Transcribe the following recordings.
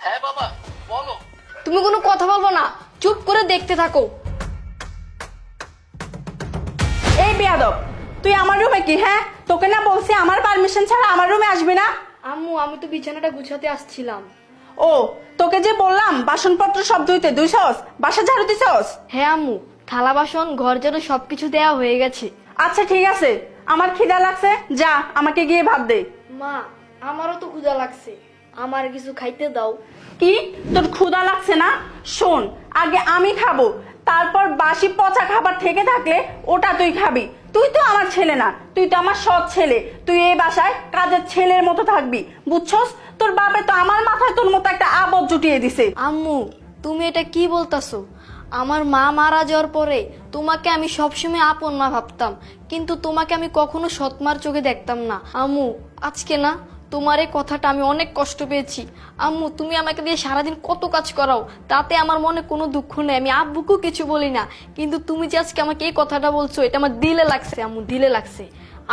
হ্যাঁ বাবা বলো। তুমি কোনো কথা বলব না। চুপ করে দেখতে থাকো। এই বেয়াদব তুই আমার রুমে কি হ্যাঁ? তোকে না বলছি আমার পারমিশন ছাড়া আমার রুমে আসবি না? আম্মু আমি তো বিছানাটা গুছাতে আসছিলাম। ও তোকে যে বললাম বাসনপত্র সব ধুইতে দুইছস বাসা ঝাড়ু দিছস? হ্যাঁ আম্মু থালা বাসন ঘর যেন সবকিছু দেয়া হয়ে গেছে। আচ্ছা ঠিক আছে। আমার খিদা লাগছে যা আমাকে গিয়ে ভাত দে। মা আমারও তো ক্ষুধা লাগছে। আমার কিছু খাইতে দাও। কি? তোর ক্ষুধা লাগছে না? শোন, আগে আমি খাব, তারপর বাসি পচা খাবার থেকে থাকলে ওটা তুই খাবি। তুই তো আমার ছেলে না, তুই তো আমার সৎ ছেলে। তুই এই বাসায় কাজের ছেলের মতো থাকবি, বুঝছস? তোর বাপে তো আমার মাথায় তোর মতো একটা আবদ জুটিয়ে দিছে। আম্মু, তুমি এটা কি বলতাছো? আমার মা মারা যাওয়ার পরে তোমাকে আমি সবসময় আপন মা ভাবতাম, কিন্তু তোমাকে আমি কখনো সৎমার চোখে দেখতাম না। আম্মু, আজকে না তোমার এই কথাটা আমি অনেক কষ্ট পেয়েছি। আম্মু তুমি আমাকে দিয়ে সারাদিন কত কাজ করাও তাতে আমার মনে কোনো দুঃখ নেই। আমি আব্বুকেও কিছু বলি না কিন্তু তুমি যে আজকে আমাকে এই কথাটা বলছো এটা আমার দিলে লাগছে আম্মু দিলে লাগছে।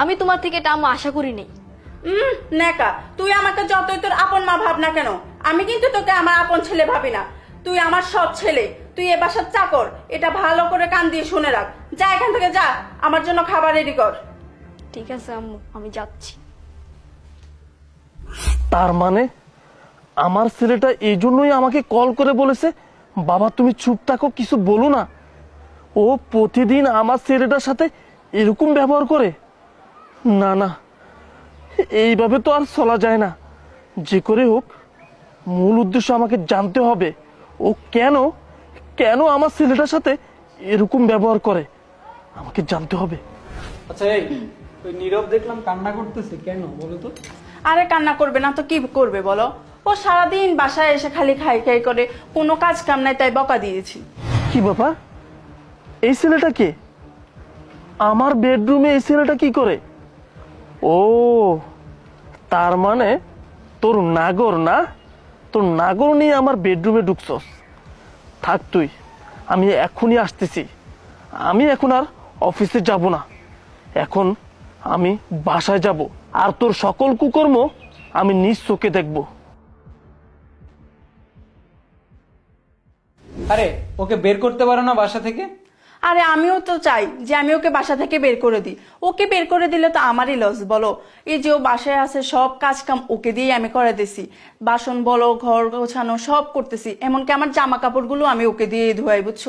আমি তোমার থেকে এটা আম্মু আশা করি নাই। উম নেকা তুই আমাকে যতই তোর আপন মা ভাব না কেন আমি কিন্তু তোকে আমার আপন ছেলে ভাবি না। তুই আমার সৎ ছেলে তুই এ বাসার চাকর এটা ভালো করে কান দিয়ে শুনে রাখ। যা এখান থেকে যা আমার জন্য খাবার রেডি কর। ঠিক আছে আম্মু আমি যাচ্ছি। তার মানে আমার ছেলেটা এই জন্যই আমাকে কল করে বলেছে, বাবা, তুমি চুপ থাকো, কিছু বলো না। ও প্রতিদিন আমার ছেলেটার সাথে এরকম ব্যবহার করে। না না, এইভাবে তো আর চলা যায় না। যে করে হোক, মূল উদ্দেশ্য আমাকে জানতে হবে, ও কেন কেন আমার ছেলেটার সাথে এরকম ব্যবহার করে। আমাকে জানতে হবে। আচ্ছা এই নীরব দেখলাম কান্না করতেছে, কেন? বলো তো। আরে কান্না করবে না তো কি করবে বলো? ও সারাদিন বাসায় এসে খালি খাই খাই করে কোনো কাজ কাম নাই, তাই বকা দিয়েছি। কি বাবা এই ছেলেটা কে? আমার বেডরুমে এই ছেলেটা কি করে? ও, তার মানে তোর নাগর না? তোর নাগর নিয়ে আমার বেডরুমে ঢুকছস। থাক তুই, আমি এখনই আসতেছি। আমি এখন আর অফিসে যাব না। এখন আমি বাসায় যাব। আর তোর সকল কুকর্ম আমি নিজ চোখে দেখব। আরে ওকে বের করতে পারো না বাসা থেকে? আরে আমিও তো চাই যে আমি ওকে বাসা থেকে বের করে দিই। ওকে বের করে দিলে তো আমারই লস বলো। এই যে ও বাসায় আছে সব কাজ কাম ওকে দিয়ে আমি করে দিছি। বাসন বলো ঘর গোছানো সব করতেছি। এমনকি আমার জামা কাপড়গুলো আমি ওকে দিয়ে ধোয়াই বুঝছ?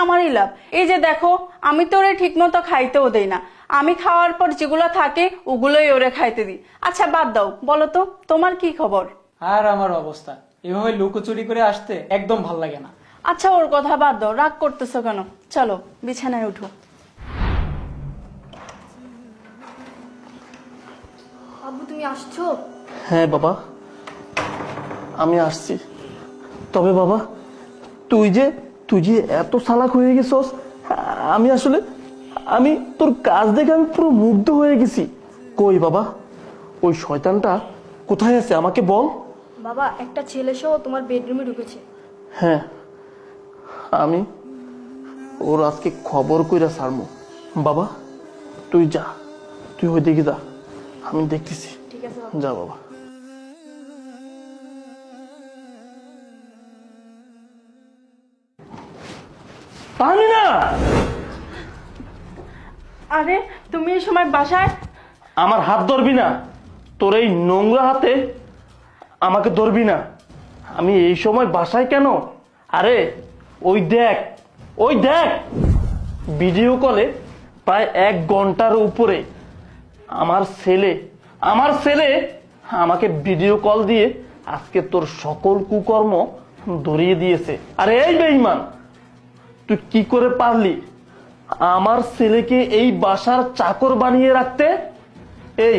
আমারই লাভ। এই যে দেখো আমি তো ওরে ঠিক মতো খাইতেও দেই না। আমি খাওয়ার পর যেগুলো থাকে ওগুলোই ওরে খাইতে দিই। আচ্ছা বাদ দাও। বলো তো তোমার কি খবর? আর আমার অবস্থা। এভাবে লুকোচুরি করে আসতে একদম ভালো লাগে না। আচ্ছা ওর কথা বাদ দাও। রাগ করতেছো কেন? চলো বিছানায় উঠো। আব্বু তুমি আসছো? হ্যাঁ বাবা। আমি আসছি। তবে বাবা তুই যে তুই যে এত সালাক হয়ে গেছস আমি আসলে আমি তোর কাজ দেখে আমি পুরো মুগ্ধ হয়ে গেছি। কই বাবা? ওই শয়তানটা কোথায় আছে? আমাকে বল। বাবা একটা ছেলে সহ তোমার বেডরুমে ঢুকেছে। হ্যাঁ। আমি ওর আজকে খবর কইরা সারমু বাবা তুই যা। তুই ওইদিকে যা। আমি দেখতেছি। ঠিক আছে যা বাবা। পানি না আরে, তুমি এই সময় বাসায়? আমার হাত ধরবি না। তোর এই নোংরা হাতে আমাকে ধরবি না। আমি এই সময় বাসায় কেন? আরে, ওই দেখ ওই দেখ। ভিডিও কলে প্রায় এক ঘণ্টার উপরে আমার ছেলে আমার ছেলে আমাকে ভিডিও কল দিয়ে আজকে তোর সকল কুকর্ম ধরিয়ে দিয়েছে। আরে, এই বেইমান তুই কি করে পারলি? আমার ছেলেকে এই বাসার চাকর বানিয়ে রাখতে? এই,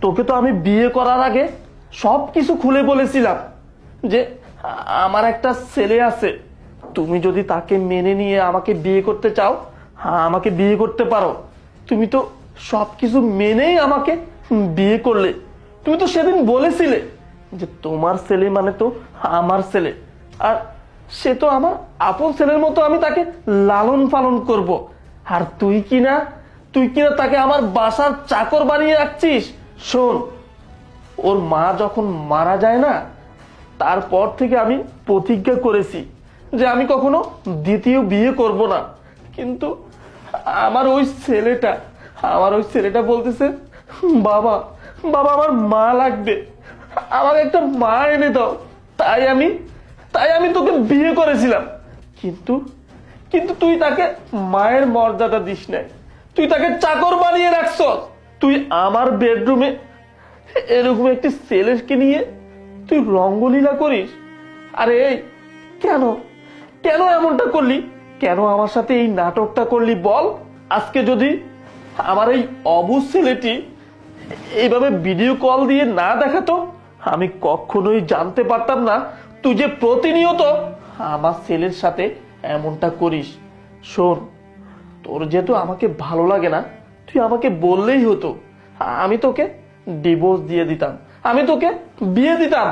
তোকে তো আমি বিয়ে করার আগে সব কিছু খুলে বলেছিলাম যে, আমার একটা ছেলে আছে। তুমি যদি তাকে মেনে নিয়ে আমাকে বিয়ে করতে চাও হ্যাঁ আমাকে বিয়ে করতে পারো। তুমি তো সব কিছু মেনেই আমাকে বিয়ে করলে। তুমি তো সেদিন বলেছিলে যে তোমার ছেলে মানে তো আমার ছেলে। আর সে তো আমার আপন ছেলের মতো আমি তাকে লালন পালন করব। আর তুই কি না? তুই কিনা তাকে আমার বাসার চাকর বানিয়ে রাখছিস? শোন, ওর মা যখন মারা যায় না, তারপর থেকে আমি প্রতিজ্ঞা করেছি যে আমি কখনো দ্বিতীয় বিয়ে করব না। কিন্তু আমার ওই ছেলেটা, আমার ওই ছেলেটা বলতেছে, বাবা বাবা, আমার মা লাগবে। আমাকে একটা মা এনে দাও। তাই আমি তাই আমি তোকে বিয়ে করেছিলাম। কিন্তু কিন্তু তুই তাকে মায়ের মর্যাদা দিস নাই। তুই তাকে চাকর বানিয়ে রাখছ। তুই আমার বেডরুমে এরকম একটি ছেলেকে নিয়ে তুই রঙ্গলীলা করিস। আরে কেন? কেন এমনটা করলি? কেন আমার সাথে এই নাটকটা করলি বল? আজকে যদি আমার এই অবুজ ছেলেটি এইভাবে ভিডিও কল দিয়ে না দেখাতো, আমি কখনোই জানতে পারতাম না তুই যে প্রতিনিয়ত আমার ছেলের সাথে এমনটা করিস শোন তোর যেহেতু আমাকে ভালো লাগে না তুই আমাকে বললেই হতো আমি তোকে ডিভোর্স দিয়ে দিতাম আমি তোকে বিয়ে দিতাম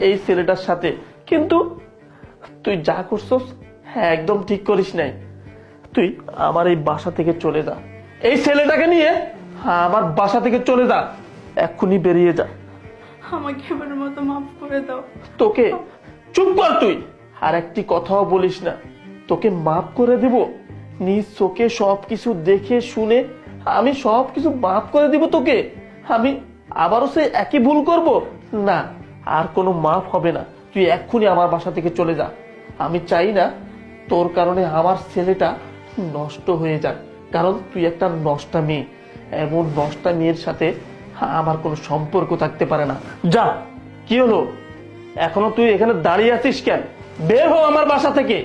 এই ছেলেটার সাথে কিন্তু তুই যা করছস হ্যাঁ একদম ঠিক করিস নাই তুই আমার এই বাসা থেকে চলে যা এই ছেলেটাকে নিয়ে আমার বাসা থেকে চলে যা এক্ষুনি বেরিয়ে যা। আমাকে এবার মতো মাফ করে দাও। তোকে চুপ কর তুই। আর একটি কথাও বলিস না। তোকে মাফ করে দেব। নিজ চোখে সবকিছু দেখে শুনে আমি সবকিছু মাফ করে দিব তোকে। আমি আবারও সে একই ভুল করব? না, আর কোনো মাফ হবে না। তুই এক্ষুনি আমার বাসা থেকে চলে যা। আমি চাই না তোর কারণে আমার ছেলেটা নষ্ট হয়ে যাক। কারণ তুই একটা নষ্টা মেয়ে। এমন নষ্টা মেয়ের সাথে আমার কোনো সম্পর্ক থাকতে পারে না। যা, কি হলো? এখনও তুই এখানে দাঁড়িয়ে আছিস কেন? বের হো আমার বাসা থেকে।